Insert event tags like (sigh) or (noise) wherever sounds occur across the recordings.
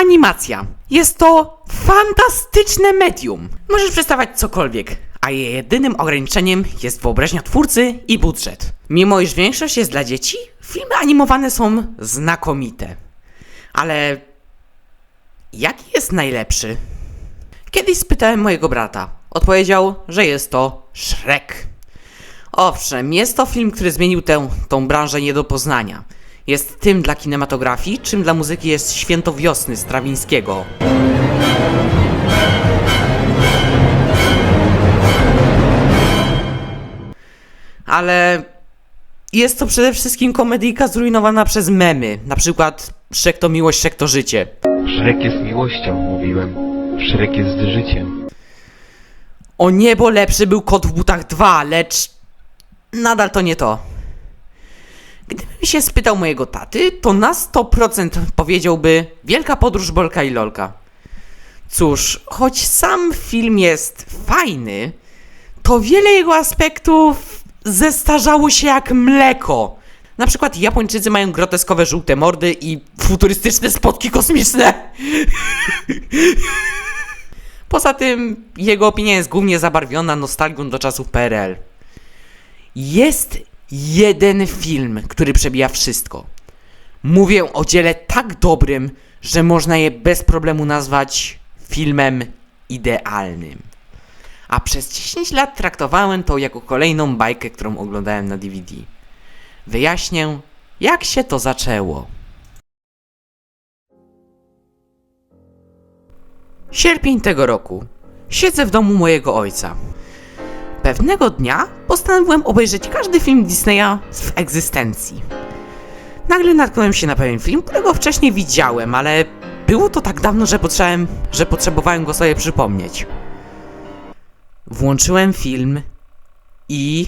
Animacja. Jest to fantastyczne medium. Możesz przedstawiać cokolwiek, a jej jedynym ograniczeniem jest wyobraźnia twórcy i budżet. Mimo iż większość jest dla dzieci, filmy animowane są znakomite. Ale jaki jest najlepszy? Kiedyś spytałem mojego brata. Odpowiedział, że jest to Shrek. Owszem, jest to film, który zmienił tę, tą branżę nie do poznania. Jest tym dla kinematografii, czym dla muzyki jest Święto Wiosny Strawińskiego. Ale jest to przede wszystkim komedyjka zrujnowana przez memy. Na przykład Szrek to miłość, Szrek to życie. Szrek jest miłością, mówiłem. Szrek jest życiem. O niebo lepszy był kot w butach 2, lecz nadal to nie to. Gdybym się spytał mojego taty, to na 100% powiedziałby Wielka podróż Bolka i Lolka. Cóż, choć sam film jest fajny, to wiele jego aspektów zestarzało się jak mleko. Na przykład Japończycy mają groteskowe żółte mordy i futurystyczne spotki kosmiczne. (laughs) Poza tym jego opinia jest głównie zabarwiona nostalgią do czasów PRL. Jest jeden film, który przebija wszystko. Mówię o dziele tak dobrym, że można je bez problemu nazwać filmem idealnym. A przez 10 lat traktowałem to jako kolejną bajkę, którą oglądałem na DVD. Wyjaśnię, jak się to zaczęło. Sierpień tego roku. Siedzę w domu mojego ojca. Pewnego dnia postanowiłem obejrzeć każdy film Disneya w egzystencji. Nagle natknąłem się na pewien film, którego wcześniej widziałem, ale było to tak dawno, że że potrzebowałem go sobie przypomnieć. Włączyłem film i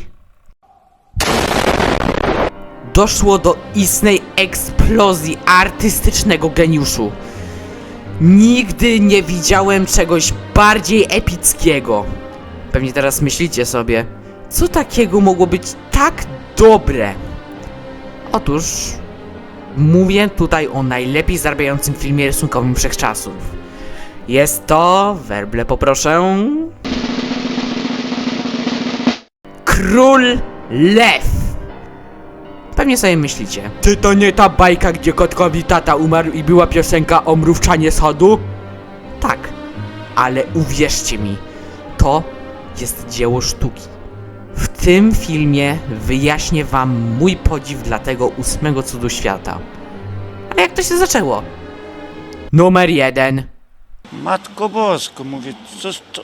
doszło do istnej eksplozji artystycznego geniuszu. Nigdy nie widziałem czegoś bardziej epickiego. Pewnie teraz myślicie sobie, co takiego mogło być tak dobre? Otóż mówię tutaj o najlepiej zarabiającym filmie rysunkowym wszechczasów. Jest to, werble poproszę. Król Lew. Pewnie sobie myślicie. Czy to nie ta bajka, gdzie kotkowi tata umarł i była piosenka o mrówczanie schodu? Tak, ale uwierzcie mi, to jest dzieło sztuki. W tym filmie wyjaśnię wam mój podziw dla tego ósmego cudu świata. A jak to się zaczęło? Numer jeden. Matko Bosko, mówię, co, to,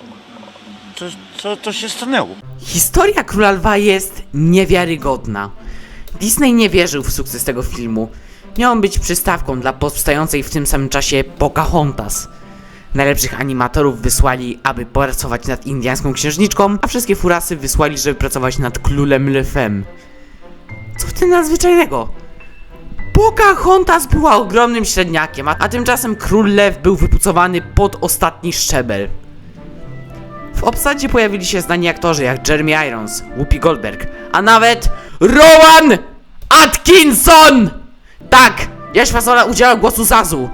co, co to się stanęło? Historia Króla Lwa jest niewiarygodna. Disney nie wierzył w sukces tego filmu. Miał on być przystawką dla powstającej w tym samym czasie Pocahontas. Najlepszych animatorów wysłali, aby pracować nad indiańską księżniczką, a wszystkie furasy wysłali, żeby pracować nad Królem Lwem. Co w tym nadzwyczajnego? Pocahontas była ogromnym średniakiem, a, a tymczasem Król Lew był wypucowany pod ostatni szczebel. W obsadzie pojawili się znani aktorzy jak Jeremy Irons, Whoopi Goldberg, a nawet Rowan Atkinson! Tak, Jaś Fasola udzielał głosu Zazu.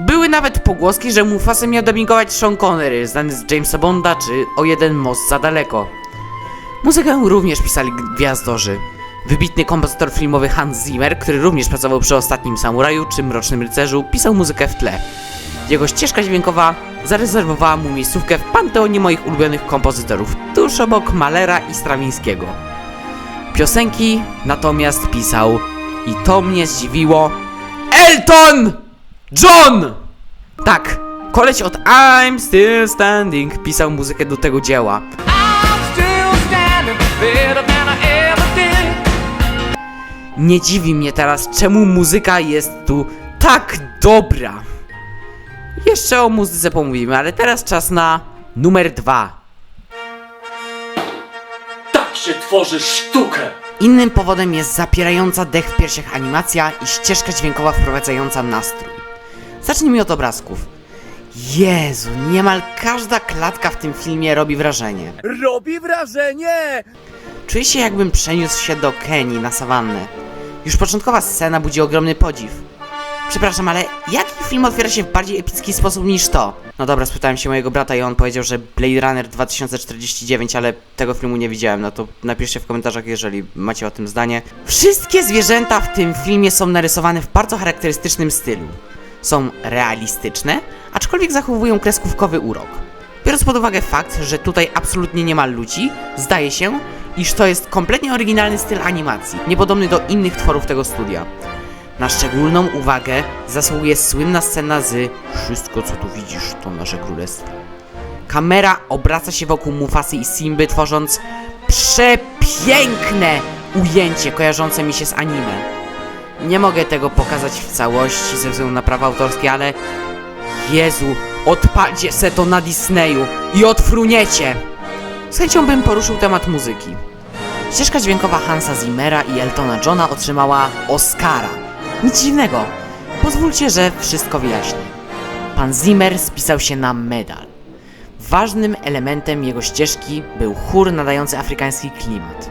Były nawet pogłoski, że Mufasa miał dubbingować Sean Connery, znany z Jamesa Bonda czy O jeden most za daleko. Muzykę również pisali gwiazdorzy. Wybitny kompozytor filmowy Hans Zimmer, który również pracował przy Ostatnim Samuraju czy Mrocznym Rycerzu, pisał muzykę w tle. Jego ścieżka dźwiękowa zarezerwowała mu miejscówkę w panteonie moich ulubionych kompozytorów, tuż obok Malera i Strawińskiego. Piosenki natomiast pisał, i to mnie zdziwiło, Elton John! Tak, koleś od I'm Still Standing pisał muzykę do tego dzieła. Nie dziwi mnie teraz, czemu muzyka jest tu tak dobra. Jeszcze o muzyce pomówimy, ale teraz czas na numer dwa. Tak się tworzy sztukę! Innym powodem jest zapierająca dech w piersiach animacja i ścieżka dźwiękowa wprowadzająca nastrój. Zacznijmy od obrazków. Jezu, niemal każda klatka w tym filmie robi wrażenie. Robi wrażenie! Czuję się jakbym przeniósł się do Kenii na sawannę. Już początkowa scena budzi ogromny podziw. Przepraszam, ale jaki film otwiera się w bardziej epicki sposób niż to? No dobra, spytałem się mojego brata i on powiedział, że Blade Runner 2049, ale tego filmu nie widziałem. No to napiszcie w komentarzach, jeżeli macie o tym zdanie. Wszystkie zwierzęta w tym filmie są narysowane w bardzo charakterystycznym stylu. Są realistyczne, aczkolwiek zachowują kreskówkowy urok. Biorąc pod uwagę fakt, że tutaj absolutnie nie ma ludzi, zdaje się, iż to jest kompletnie oryginalny styl animacji, niepodobny do innych tworów tego studia. Na szczególną uwagę zasługuje słynna scena z Wszystko co tu widzisz to nasze królestwo. Kamera obraca się wokół Mufasy i Simby, tworząc przepiękne ujęcie kojarzące mi się z anime. Nie mogę tego pokazać w całości ze względu na prawa autorskie, ale Jezu, odpalcie se to na Disneyu i odfruniecie! Z chęcią bym poruszył temat muzyki. Ścieżka dźwiękowa Hansa Zimmera i Eltona Johna otrzymała Oscara. Nic dziwnego. Pozwólcie, że wszystko wyjaśnię. Pan Zimmer spisał się na medal. Ważnym elementem jego ścieżki był chór nadający afrykański klimat.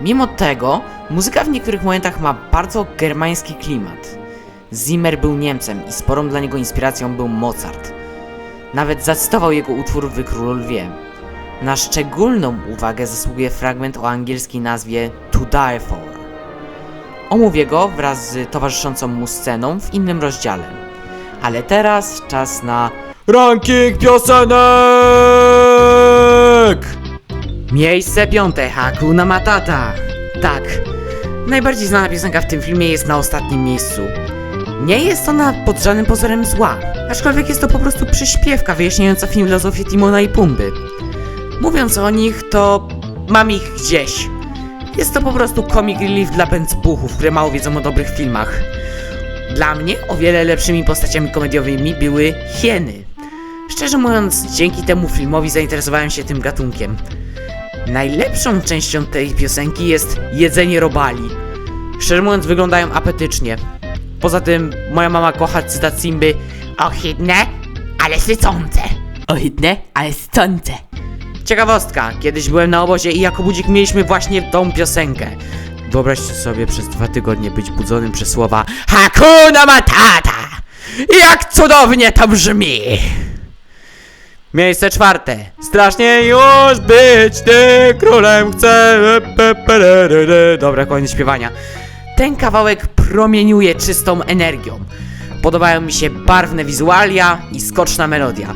Mimo tego, muzyka w niektórych momentach ma bardzo germański klimat. Zimmer był Niemcem i sporą dla niego inspiracją był Mozart. Nawet zacytował jego utwór w Król Lwie. Na szczególną uwagę zasługuje fragment o angielskiej nazwie To Die For. Omówię go wraz z towarzyszącą mu sceną w innym rozdziale. Ale teraz czas na ranking piosenek! Miejsce piąte Hakuna Matata. Tak, najbardziej znana piosenka w tym filmie jest na ostatnim miejscu. Nie jest ona pod żadnym pozorem zła, aczkolwiek jest to po prostu przyśpiewka wyjaśniająca filozofię Timona i Pumby. Mówiąc o nich, to mam ich gdzieś. Jest to po prostu comic relief dla pędzbuchów, które mało wiedzą o dobrych filmach. Dla mnie o wiele lepszymi postaciami komediowymi były hieny. Szczerze mówiąc, dzięki temu filmowi zainteresowałem się tym gatunkiem. Najlepszą częścią tej piosenki jest jedzenie robali. Szczerze mówiąc, wyglądają apetycznie. Poza tym, moja mama kocha cytat Simby Ohydne, ale sycące. Ohydne, ale sycące. Ciekawostka, kiedyś byłem na obozie i jako budzik mieliśmy właśnie tą piosenkę. Wyobraźcie sobie przez dwa tygodnie być budzonym przez słowa Hakuna Matata! Jak cudownie to brzmi! Miejsce czwarte. Strasznie już być ty królem chcę. Dobra, koniec śpiewania. Ten kawałek promieniuje czystą energią. Podobają mi się barwne wizualia i skoczna melodia.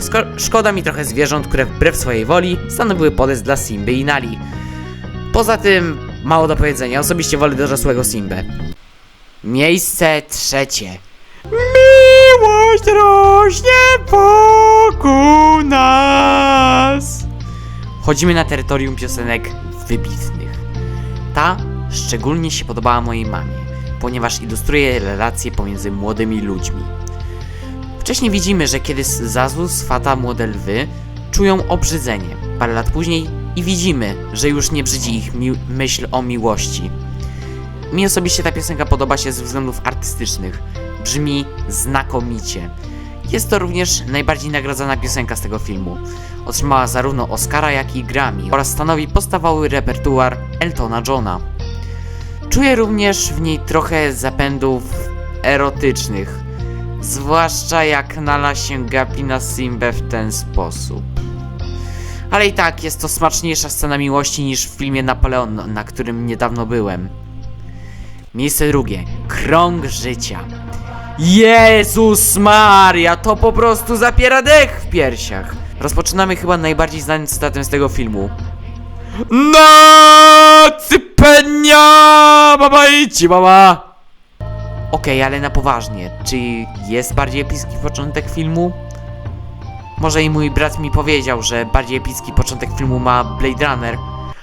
Sko- szkoda mi trochę zwierząt, które wbrew swojej woli stanowiły podest dla Simby i Nali. Poza tym, mało do powiedzenia, osobiście wolę dorosłego Simbę. Miejsce trzecie. Miłość rośnie wokół nas. Chodzimy na terytorium piosenek wybitnych. Ta szczególnie się podobała mojej mamie, ponieważ ilustruje relacje pomiędzy młodymi ludźmi. Wcześniej widzimy, że kiedy Zazu swata młode lwy, czują obrzydzenie. Parę lat później i widzimy, że już nie brzydzi ich myśl o miłości. Mi osobiście ta piosenka podoba się ze względów artystycznych. Brzmi znakomicie. Jest to również najbardziej nagradzana piosenka z tego filmu. Otrzymała zarówno Oscara, jak i Grammy oraz stanowi podstawowy repertuar Eltona Johna. Czuję również w niej trochę zapędów erotycznych. Zwłaszcza jak Nala się gapi na w ten sposób. Ale i tak jest to smaczniejsza scena miłości niż w filmie Napoleon, na którym niedawno byłem. Miejsce drugie. Krąg życia. Jezus Maria, to po prostu zapiera dech w piersiach. Rozpoczynamy chyba najbardziej znanym cytatem z tego filmu. Nocy penia, baba idź, baba. Okej, ale na poważnie, czy jest bardziej epicki początek filmu? Może i mój brat mi powiedział, że bardziej epicki początek filmu ma Blade Runner.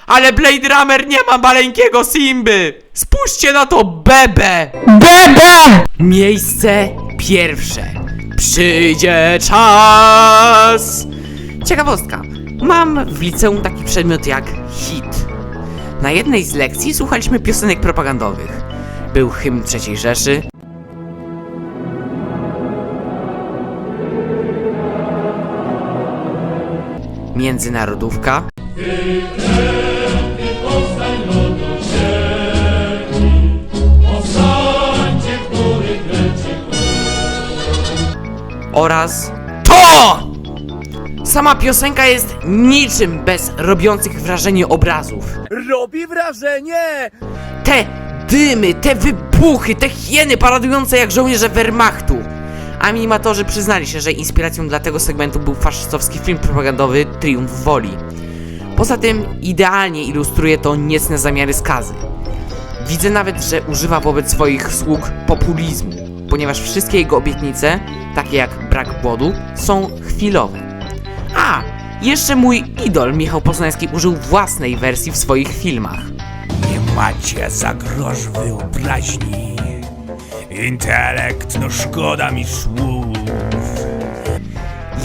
Ale Blade Runner nie ma maleńkiego Simby! Spójrzcie na to bebę! Bebe! Miejsce pierwsze. Przyjdzie czas! Ciekawostka. Mam w liceum taki przedmiot jak hit. Na jednej z lekcji słuchaliśmy piosenek propagandowych. Był hymn III Rzeszy, Międzynarodówka. Oraz TO! Sama piosenka jest niczym bez robiących wrażenie obrazów. Robi wrażenie! Te dymy, te wybuchy, te hieny paradujące jak żołnierze Wehrmachtu. Animatorzy przyznali się, że inspiracją dla tego segmentu był faszystowski film propagandowy Triumf Woli. Poza tym idealnie ilustruje to niecne zamiary skazy. Widzę nawet, że używa wobec swoich sług populizmu, ponieważ wszystkie jego obietnice, takie jak brak głodu, są chwilowe. A, jeszcze mój idol Michał Poznański użył własnej wersji w swoich filmach. Nie macie za grosz wyobraźni. Intelekt, no szkoda mi słów.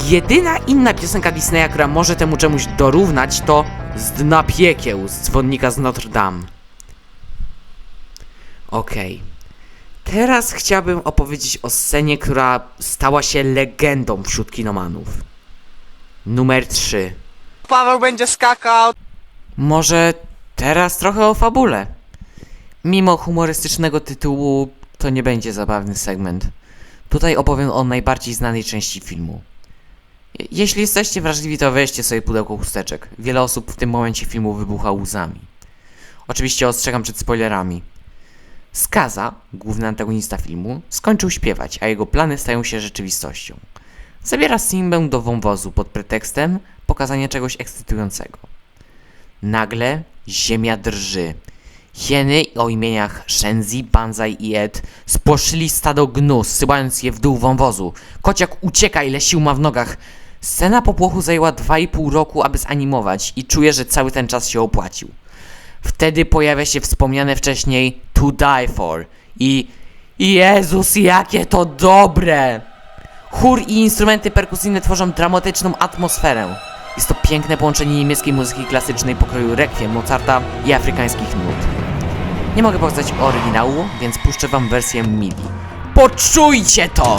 Jedyna inna piosenka Disneya, która może temu czemuś dorównać, to Z dna piekieł z dzwonnika z Notre Dame. Okej. Teraz chciałbym opowiedzieć o scenie, która stała się legendą wśród kinomanów. Numer 3. Paweł będzie skakał. Może teraz trochę o fabule. Mimo humorystycznego tytułu, to nie będzie zabawny segment. Tutaj opowiem o najbardziej znanej części filmu. Je- Jeśli jesteście wrażliwi, to weźcie sobie pudełko chusteczek. Wiele osób w tym momencie filmu wybucha łzami. Oczywiście ostrzegam przed spoilerami. Skaza, główny antagonista filmu, skończył śpiewać, a jego plany stają się rzeczywistością. Zabiera Simbę do wąwozu pod pretekstem pokazania czegoś ekscytującego. Nagle ziemia drży. Hieny o imieniach Shenzi, Banzai i Ed spłoszyli stado gnu, zsyłając je w dół wąwozu. Kociak ucieka, ile sił ma w nogach. Scena popłochu zajęła 2,5 roku, aby zanimować i czuję, że cały ten czas się opłacił. Wtedy pojawia się wspomniane wcześniej To Die For i Jezus, jakie to dobre! Chór i instrumenty perkusyjne tworzą dramatyczną atmosferę. Jest to piękne połączenie niemieckiej muzyki klasycznej pokroju rekwiem Mozarta i afrykańskich nut. Nie mogę pokazać oryginału, więc puszczę wam wersję MIDI. Poczujcie to!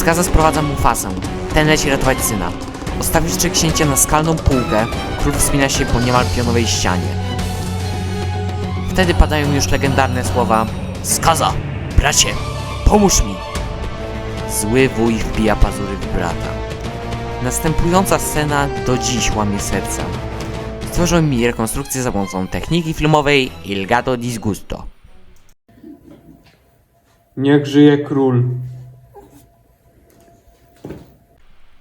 Skaza sprowadza Mufasę. Ten leci ratować syna. Ostatwiwszy księcia na skalną półkę, król wspina się po niemal pionowej ścianie. Wtedy padają już legendarne słowa Skaza! Bracie! Pomóż mi! Zły wuj wbija pazury w brata. Następująca scena do dziś łamie serca. Stworzyłem mi rekonstrukcję za pomocą techniki filmowej Il Gato Disgusto. Niech żyje król.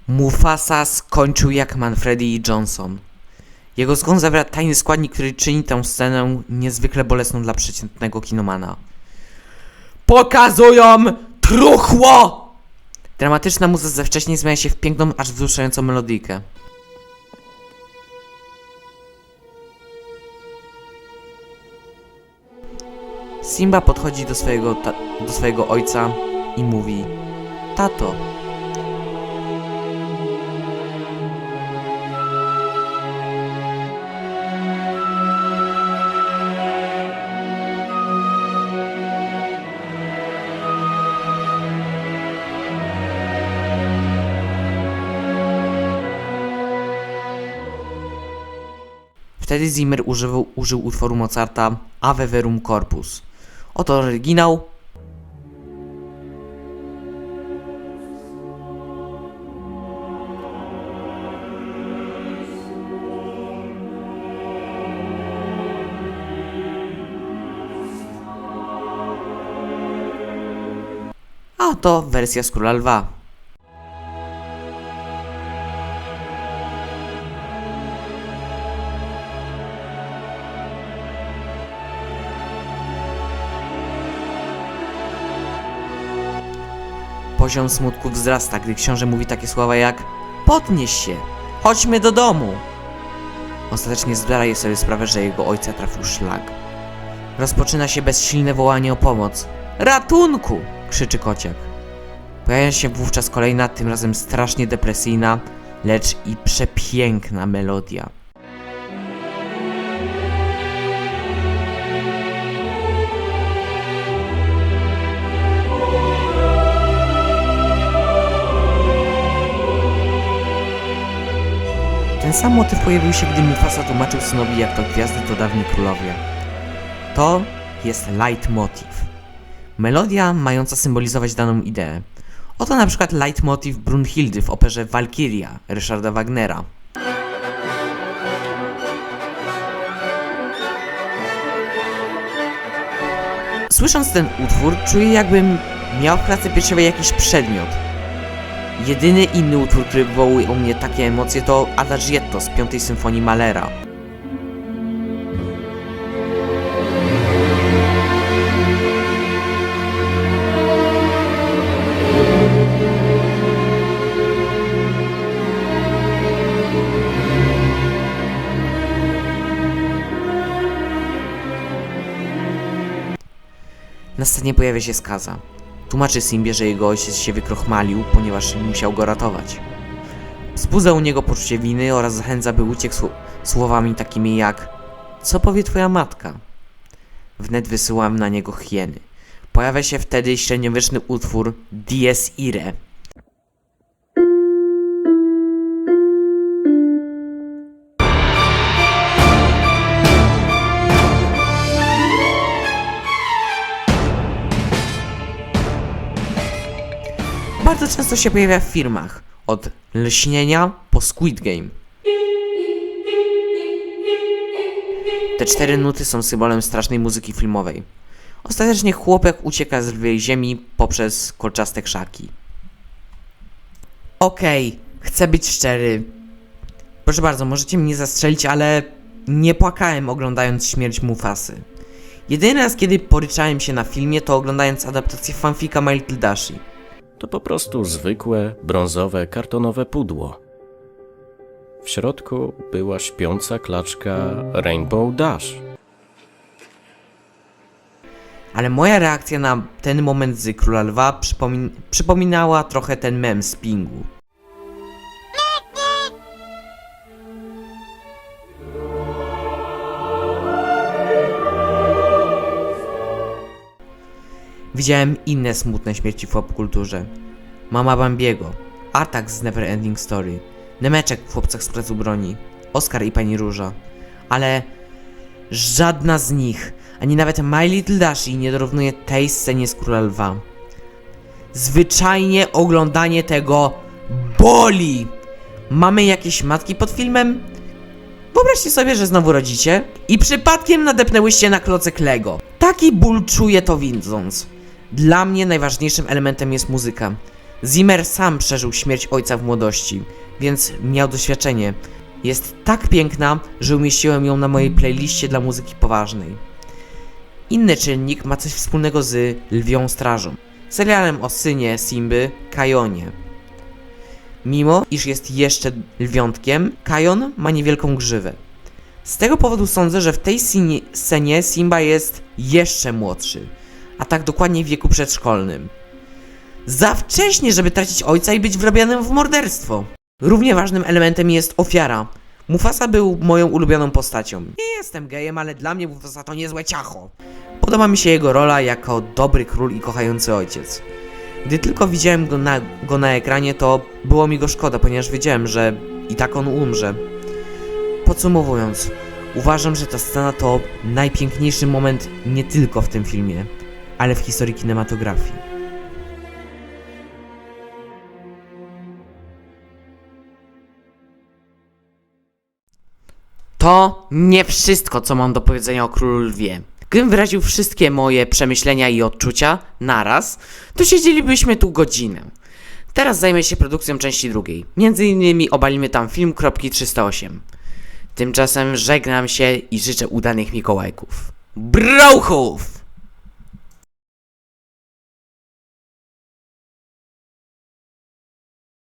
Mufasa skończył jak Manfredi i Johnson. Jego zgon zawiera tajny składnik, który czyni tę scenę niezwykle bolesną dla przeciętnego kinomana. Pokazują truchło! Dramatyczna muza ze wcześniej zmienia się w piękną, aż wzruszającą melodyjkę. Simba podchodzi do swojego, do swojego ojca i mówi Tato, Wtedy Zimmer używał, użył utworu Mozarta Ave Verum Corpus. Oto oryginał. A oto wersja z Króla Lwa. Poziom smutku wzrasta, gdy książę mówi takie słowa jak Podnieś się, chodźmy do domu. Ostatecznie zdaje sobie sprawę, że jego ojca trafił szlag. Rozpoczyna się bezsilne wołanie o pomoc. Ratunku! krzyczy kociak. Pojawia się wówczas kolejna, tym razem strasznie depresyjna, lecz i przepiękna melodia. Ten sam motyw pojawił się, gdy Mufasa tłumaczył synowi, jak to gwiazdy to dawni królowie. To jest leitmotiv. Melodia mająca symbolizować daną ideę. Oto na przykład leitmotiv Brunhildy w operze Walkiria Ryszarda Wagnera. Słysząc ten utwór, czuję jakbym miał w klatce piersiowej jakiś przedmiot. Jedyny inny utwór, który wywołuje u mnie takie emocje to Adagietto z piątej symfonii Malera. Na scenie pojawia się skaza. Tłumaczy Simbie, że jego ojciec się wykrochmalił, ponieważ musiał go ratować. Wzbudza u niego poczucie winy oraz zachęca, by uciekł sł- słowami takimi jak Co powie twoja matka? Wnet wysyłam na niego hieny. Pojawia się wtedy średniowieczny utwór Dies Irae. Bardzo często się pojawia w filmach, od lśnienia po Squid Game. Te cztery nuty są symbolem strasznej muzyki filmowej. Ostatecznie chłopak ucieka z lwiej ziemi poprzez kolczaste krzaki. Okej, chcę być szczery. Proszę bardzo, możecie mnie zastrzelić, ale nie płakałem oglądając śmierć Mufasy. Jedyny raz, kiedy poryczałem się na filmie, to oglądając adaptację fanfika My Little Dashi. To po prostu zwykłe, brązowe, kartonowe pudło. W środku była śpiąca klaczka Rainbow Dash. Ale moja reakcja na ten moment z Króla Lwa przypomin- przypominała trochę ten mem z Pingu. Widziałem inne smutne śmierci w popkulturze. Mama Bambiego, Atak z Neverending Story, Nemeczek w Chłopcach z Placu Broni, Oskar i Pani Róża. Ale Żadna z nich, ani nawet My Little Dashi nie dorównuje tej scenie z Króla Lwa. Zwyczajnie oglądanie tego boli! Mamy jakieś matki pod filmem? Wyobraźcie sobie, że znowu rodzicie i przypadkiem nadepnęłyście na klocek Lego. Taki ból czuję to widząc. Dla mnie najważniejszym elementem jest muzyka. Zimmer sam przeżył śmierć ojca w młodości, więc miał doświadczenie. Jest tak piękna, że umieściłem ją na mojej playliście dla muzyki poważnej. Inny czynnik ma coś wspólnego z Lwią Strażą, serialem o synie Simby, Kajonie. Mimo, iż jest jeszcze lwiątkiem, Kajon ma niewielką grzywę. Z tego powodu sądzę, że w tej scenie- Simba jest jeszcze młodszy, a tak dokładnie w wieku przedszkolnym. Za wcześnie, żeby tracić ojca i być wrobianym w morderstwo. Równie ważnym elementem jest ofiara. Mufasa był moją ulubioną postacią. Nie jestem gejem, ale dla mnie Mufasa to niezłe ciacho. Podoba mi się jego rola jako dobry król i kochający ojciec. Gdy tylko widziałem go na, go na ekranie, to było mi go szkoda, ponieważ wiedziałem, że i tak on umrze. Podsumowując, uważam, że ta scena to najpiękniejszy moment nie tylko w tym filmie, ale w historii kinematografii. To nie wszystko, co mam do powiedzenia o Królu Lwie. Gdybym wyraził wszystkie moje przemyślenia i odczucia naraz, to siedzielibyśmy tu godzinę. Teraz zajmę się produkcją części drugiej. Między innymi obalimy tam film Kropki 308. Tymczasem żegnam się i życzę udanych Mikołajków. Brochów!